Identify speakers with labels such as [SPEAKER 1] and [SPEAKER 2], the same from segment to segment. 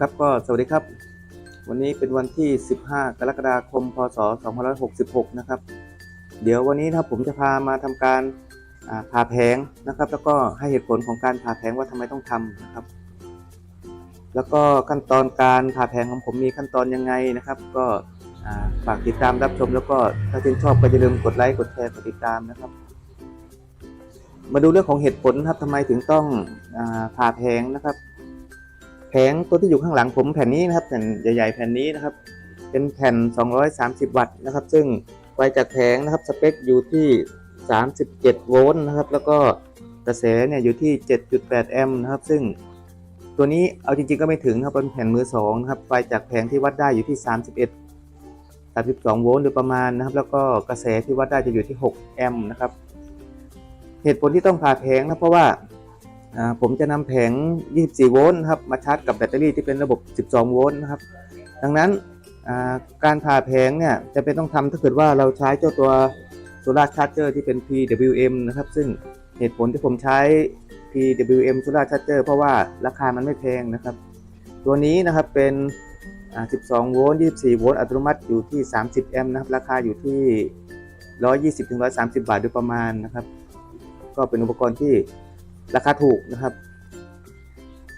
[SPEAKER 1] ครับก็สวัสดีครับ วันนี้เป็นวันที่ 15 กรกฎาคม พศ 2566 นะครับ เดี๋ยววันนี้นะครับผมจะพามาทำการผ่าแผงนะครับ แล้วก็ให้เหตุผลของการผ่าแผงว่าทำไมต้องทำนะครับ แล้วก็ขั้นตอนการผ่าแผงของผมมีขั้นตอนยังไงนะครับ ก็ฝากติดตามรับชม แล้วก็ถ้าชื่นชอบก็อย่าลืมกดไลค์กดแชร์กดติดตามนะครับ มาดูเรื่องของเหตุผลนะครับทำไมถึงต้องอผ่าแผงนะครับ แผงตัวที่อยู่ข้างหลังผมแผ่นนี้นะครับแผ่นใหญ่ๆแผ่นนี้นะครับ เป็นแผ่น 230 วัตต์นะครับ ซึ่งไฟจากแผงนะครับสเปคอยู่ที่ 37 โวลต์นะครับ แล้วก็กระแสเนี่ยอยู่ที่ 7.8 แอมป์นะครับ ซึ่งตัวนี้เอาจริงๆก็ไม่ถึงนะครับเป็นแผ่นมือสองนะครับไฟจากแผงที่วัดได้อยู่ที่ 31 32โวลต์โดยประมาณนะครับ แล้วก็กระแสที่วัดได้จะอยู่ที่ 6 แอมป์นะครับ เหตุผลที่ต้องผ่าแผงนะเพราะว่า ผมจะนำแผง 24 โวลต์ครับมาชาร์จกับแบตเตอรี่ที่เป็นระบบ 12 โวลต์นะครับ ดังนั้นการผ่าแผงเนี่ยจะเป็นต้องทำถ้าเกิดว่าเราใช้เจ้าตัวโซลาร์ชาร์จเจอร์ที่เป็น PWM นะครับ ซึ่งเหตุผลที่ผมใช้ PWM Solar Charger เพราะว่าราคามันไม่แพงนะครับ ตัวนี้นะครับเป็น 12 โวลต์ 24 โวลต์อัตโนมัติอยู่ที่ 30 แอมป์นะครับ ราคาอยู่ที่ 120-130 บาทโดยประมาณนะครับ ก็เป็นอุปกรณ์ที่ ราคาถูกนะครับ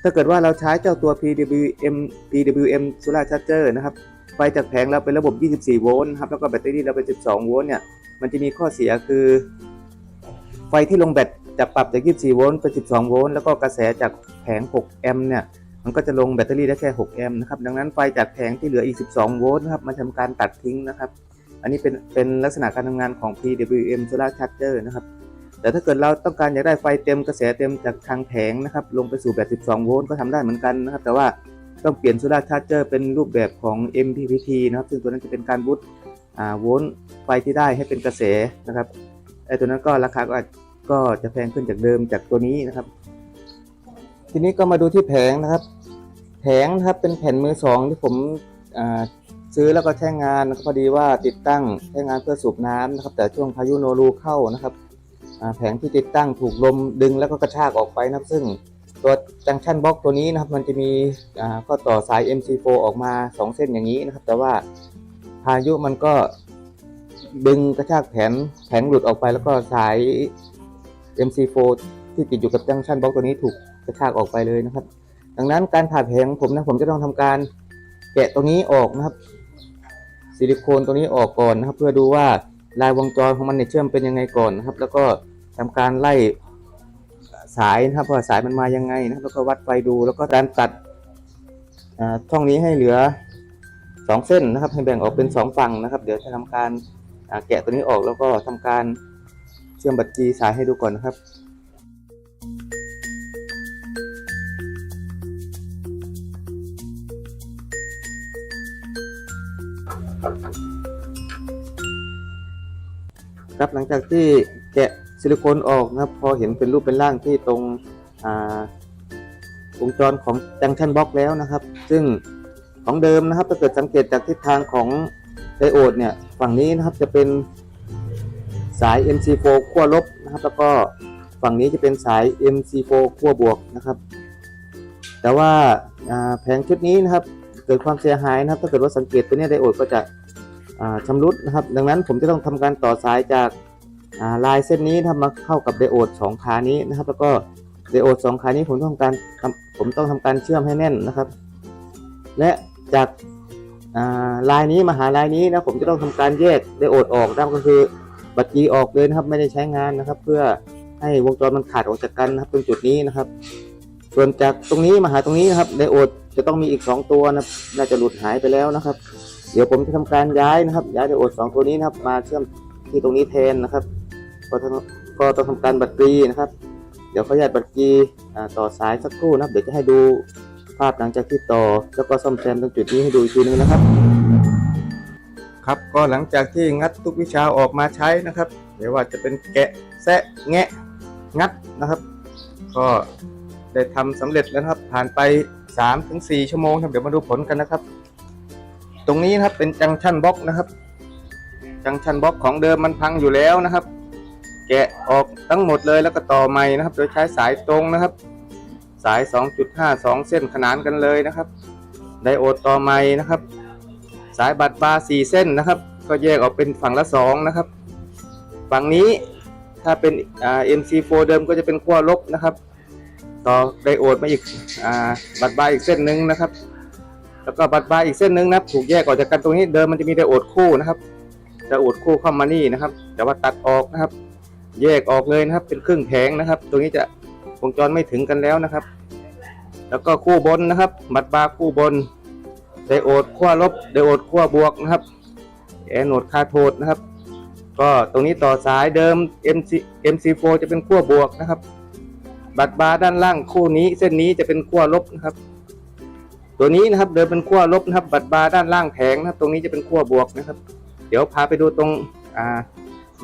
[SPEAKER 1] ถ้าเกิดว่าเราใช้เจ้าตัว PWM PWM Solar Charger นะครับ ไฟจากแผงเราเป็นระบบ 24 โวลต์ครับ แล้วก็แบตเตอรี่เราเป็น 12 โวลต์เนี่ย มันจะมีข้อเสียคือ ไฟที่ลงแบตจะปรับจาก 24 โวลต์เป็น 12 โวลต์ แล้วก็กระแสจากแผง 6 แอมป์เนี่ย มันก็จะลงแบตเตอรี่ได้แค่ 6 แอมป์นะครับ ดังนั้นไฟจากแผงที่เหลืออีก 12 โวลต์นะครับ มันทำการตัดทิ้งนะครับ อันนี้เป็นเป็นลักษณะการทำงานของ PWM Solar Charger นะครับ แต่ถ้าเกิดเราต้องการอยากได้ไฟเต็มกระแสเต็มจากทางแผงนะครับลงไปสู่แบบ 12 โวลต์ก็ทำได้เหมือนกันนะครับ แต่ว่าต้องเปลี่ยนโซลาร์ชาร์จเจอร์เป็นรูปแบบของ MPPT นะครับ ซึ่งตัวนั้นจะเป็นการบูตโวลต์ไฟที่ได้ให้เป็นกระแสนะครับไอ้ตัวนั้นก็ราคาก็อาจก็จะแพงขึ้นจากเดิมจากตัวนี้นะครับ ทีนี้ก็มาดูที่แผงนะครับ แผงนะครับเป็นแผ่นมือสองที่ผมซื้อแล้วก็ใช้งานพอดีว่าติดตั้งใช้งานเพื่อสูบน้ำนะครับ แต่ช่วงพายุโนรูเข้านะครับ แผงที่ติดตั้งถูกลมดึงแล้วก็กระชากออกไปนะครับ ซึ่งตัวจังชันบล็อกตัวนี้นะครับ มันจะมีอ่าข้อต่อสาย MC4 ออกมา 2 เส้นอย่างนี้นะครับ แต่ว่าพายุมันก็ดึงกระชากแผงแผงหลุดออกไปแล้วก็สาย MC4 ที่ติดอยู่กับจังชันบล็อกตัวนี้ถูกกระชากออกไปเลยนะครับ ดังนั้นการผ่าแผงผมนะผมจะต้องทำการแกะตรงนี้ออกนะครับ ซิลิโคนตัวนี้ออกก่อนนะครับ เพื่อดูว่าลายวงจรของมันเนี่ยเชื่อมเป็นยังไงก่อนนะครับ แล้วก็ ทำการไล่สายนะครับว่าสายมันมายังไงนะครับแล้วก็วัดไฟดูแล้วก็การตัดอ่าช่องนี้ให้เหลือสองเส้นนะครับ ให้แบ่งออกเป็นสองฝั่งนะครับ เดี๋ยวจะทำการแกะตัวนี้ออกแล้วก็ทำการเชื่อมบัตรจีสายให้ดูก่อนนะครับครับหลังจากที่แกะ ซิลิโคนออกนะครับพอเห็นเป็นรูปเป็นร่างที่ตรงวงจรของจังชันบล็อกแล้วนะครับ ซึ่งของเดิมนะครับถ้าเกิดสังเกตจากทิศทางของไดโอดเนี่ยฝั่งนี้นะครับจะเป็นสาย MC4 ขั้วลบนะครับ แล้วก็ฝั่งนี้จะเป็นสาย MC4 ขั้วบวกนะครับ แต่ว่าแผงชุดนี้นะครับเกิดความเสียหายนะครับ ถ้าเกิดว่าสังเกตตัวนี้ไดโอดก็จะอ่าชำรุดนะครับ ดังนั้นผมจะต้องทำการต่อสายจาก ลายเส้นนี้นะครับมาเข้ากับไดโอดสองขานี้นะครับ แล้วก็ไดโอดสองขานี้ผมต้องการผมต้องทำการเชื่อมให้แน่นนะครับ และจากาลายนี้มาหาลายนี้นะผมจะต้องทำการแยกไดโอดออกนะครับก็คือบัตรจีออกเลยนะครับ ไม่ได้ใช้งานนะครับ เพื่อให้วงจรมันขาดออกจากกันนะครับตรงจุดนี้นะครับ ส่วนจากตรงนี้มาหาตรงนี้นะครับไดโอดจะต้องมีอีกสองตัวนะน่าจะหลุดหายไปแล้วนะครับ เดี๋ยวผมจะทำการย้ายนะครับ ย้ายไดโอดสองตัวนี้นะครับ มาเชื่อมที่ตรงนี้แทนนะครับ ก็ต้องก็ต้องทำการบัตรกรีนะครับ เดี๋ยวขออนุญาตบัตรกรีต่อสายสักครู่นะครับ เดี๋ยวจะให้ดูภาพหลังจากที่ต่อ แล้วก็ซ่อมแซมตรงจุดนี้ให้ดูอีกทีนึงนะครับ ครับก็หลังจากที่งัดทุกวิชาออกมาใช้นะครับเดี๋ยวว่าจะเป็นแกะแซะแงะงัดนะครับ ก็ได้ทำสำเร็จแล้วครับ ผ่านไป 3-4 ชั่วโมงครับเดี๋ยวมาดูผลกันนะครับ ตรงนี้นะครับเป็นจังชันบล็อกนะครับ จังชันบล็อกของเดิมมันพังอยู่แล้วนะครับ แกะออกทั้งหมดเลยแล้วก็ต่อใหม่นะครับ โดยใช้สายตรงนะครับ สาย 2.5 2 เส้นขนานกันเลยนะครับ ไดโอดต่อไม้นะครับ สายบัตรบาร์สี่เส้นนะครับ ก็แยกออกเป็นฝั่งละสองนะครับ ฝั่งนี้ถ้าเป็นอ่า MC4 เดิมก็จะเป็นขั้วลบนะครับ ต่อไดโอดมาอีกอ่าบัตรบาร์อีกเส้นหนึ่งนะครับ แล้วก็บัตรบาร์อีกเส้นหนึ่งนะครับ ถูกแยกออกจากกันตรงนี้เดิมมันจะมีไดโอดคู่นะครับไดโอดคู่เข้ามานี่นะครับ แต่ว่าตัดออกนะครับ แยกออกเลยนะครับ เป็นครึ่งแผงนะครับ ตรงนี้จะวงจรไม่ถึงกันแล้วนะครับ แล้วก็คู่บนนะครับบัตรบาร์คู่บนไดโอดขั้วลบไดโอดขั้วบวกนะครับแอนโอดคาโทดนะครับ ก็ตรงนี้ต่อสายเดิม MC MC4 จะเป็นขั้วบวกนะครับ บัตรบาร์ด้านล่างคู่นี้เส้นนี้จะเป็นขั้วลบนะครับ ตัวนี้นะครับเดิมเป็นขั้วลบนะครับ บัตรบาร์ด้านล่างแผงนะครับ ตรงนี้จะเป็นขั้วบวกนะครับ เดี๋ยวพาไปดูตรงอ่า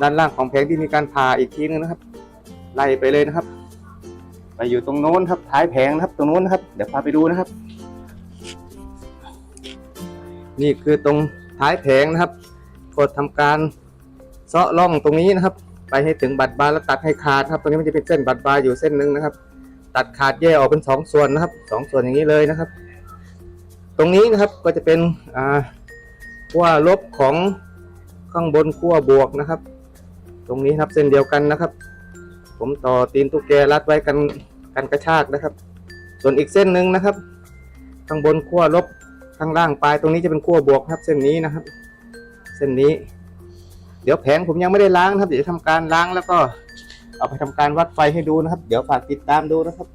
[SPEAKER 1] ด้านล่างของแผงที่มีการผ่าอีกทีนึงนะครับ ไล่ไปเลยนะครับ ไปอยู่ตรงโน้นครับท้ายแผงนะครับ ตรงโน้นนะครับ เดี๋ยวพาไปดูนะครับ นี่คือตรงท้ายแผงนะครับกดทำการเซาะร่องตรงนี้นะครับ ไปให้ถึงบัตรบาร์แล้วตัดให้ขาดครับ ตรงนี้มันจะเป็นเส้นบัตรบาร์อยู่เส้นหนึ่งนะครับ ตัดขาดแยกออกเป็นสองส่วนนะครับสองส่วนอย่างนี้เลยนะครับ ตรงนี้นะครับก็จะเป็นอ่าขั้วลบของข้างบนขั้วบวกนะครับ ตรงนี้ครับเส้นเดียวกันนะครับ ผมต่อตีนตุ๊กแกรัดไว้กันกันกระชากนะครับ ส่วนอีกเส้นหนึ่งนะครับ ข้างบนขั้วลบข้างล่างปลายตรงนี้จะเป็นขั้วบวกครับ เส้นนี้นะครับ เส้นนี้ เดี๋ยวแผงผมยังไม่ได้ล้างนะครับ เดี๋ยวจะทำการล้างแล้วก็เอาไปทำการวัดไฟให้ดูนะครับ เดี๋ยวฝากติดตามดูนะครับ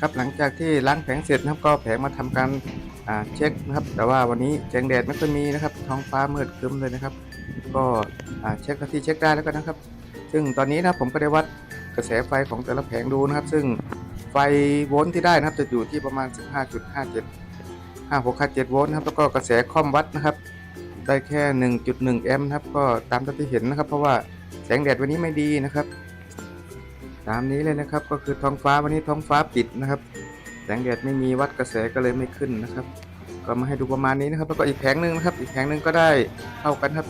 [SPEAKER 1] ครับหลังจากที่ล้างแผงเสร็จนะครับ ก็แผงมาทำการเช็คนะครับ แต่ว่าวันนี้แสงแดดไม่ค่อยมีนะครับ ท้องฟ้ามืดครึ้มเลยนะครับ ก็เช็คที่เช็คได้แล้วกันนะครับ ซึ่งตอนนี้นะผมก็ได้วัดกระแสไฟของแต่ละแผงดูนะครับ ซึ่งไฟโวลต์ที่ได้นะครับจะอยู่ที่ประมาณ 15.57 5657โวลต์นะครับแล้วก็กระแสคอมวัดนะครับ ได้แค่ 1.1 แอมป์นะครับ ก็ตามที่เห็นนะครับ เพราะว่าแสงแดดวันนี้ไม่ดีนะครับ ตามนี้เลยนะครับก็คือท้องฟ้าวันนี้ท้องฟ้าปิดนะครับ แสงแดดไม่มีวัดกระแสก็เลยไม่ขึ้นนะครับ ก็มาให้ดูประมาณนี้นะครับ แล้วก็อีกแผงหนึ่งนะครับ อีกแผงหนึ่งก็ได้เท่ากันครับ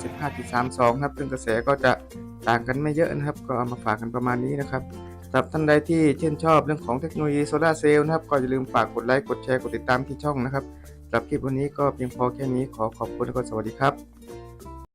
[SPEAKER 1] 15.32ครับซึ่งกระแสก็จะต่างกันไม่เยอะนะครับ ก็เอามาฝากกันประมาณนี้นะครับสำหรับท่านใดที่ชื่นชอบเรื่องของเทคโนโลยีโซลาเซลล์นะครับ ก็อย่าลืมฝากกดไลค์ กดแชร์ กดติดตามที่ช่องนะครับสำหรับคลิปวันนี้ก็เพียงพอแค่นี้ ขอขอบคุณและก็สวัสดีครับ